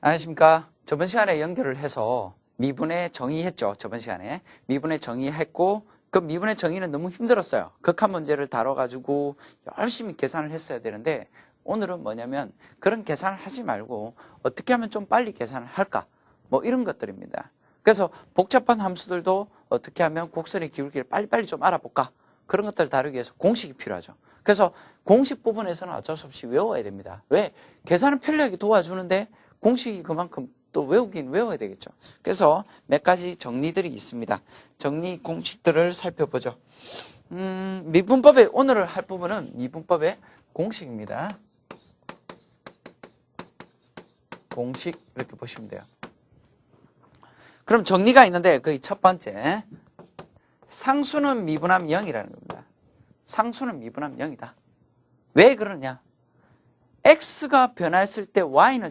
안녕하십니까. 저번 시간에 연결을 해서 미분의 정의했죠. 저번 시간에. 미분의 정의했고, 그 미분의 정의는 너무 힘들었어요. 극한 문제를 다뤄가지고 열심히 계산을 했어야 되는데, 오늘은 뭐냐면 그런 계산을 하지 말고 어떻게 하면 좀 빨리 계산을 할까? 뭐 이런 것들입니다. 그래서 복잡한 함수들도 어떻게 하면 곡선의 기울기를 빨리빨리 좀 알아볼까? 그런 것들을 다루기 위해서 공식이 필요하죠. 그래서 공식 부분에서는 어쩔 수 없이 외워야 됩니다. 왜? 계산을 편리하게 도와주는데 공식이 그만큼 또 외우긴 외워야 되겠죠. 그래서 몇 가지 정리들이 있습니다. 정리 공식들을 살펴보죠. 음, 미분법의 오늘 할 부분은 미분법의 공식입니다. 공식 이렇게 보시면 돼요. 그럼 정리가 있는데 그첫 번째 상수는 미분함 0이라는 겁니다. 상수는 미분함 0이다. 왜 그러냐? x가 변했을 때 y는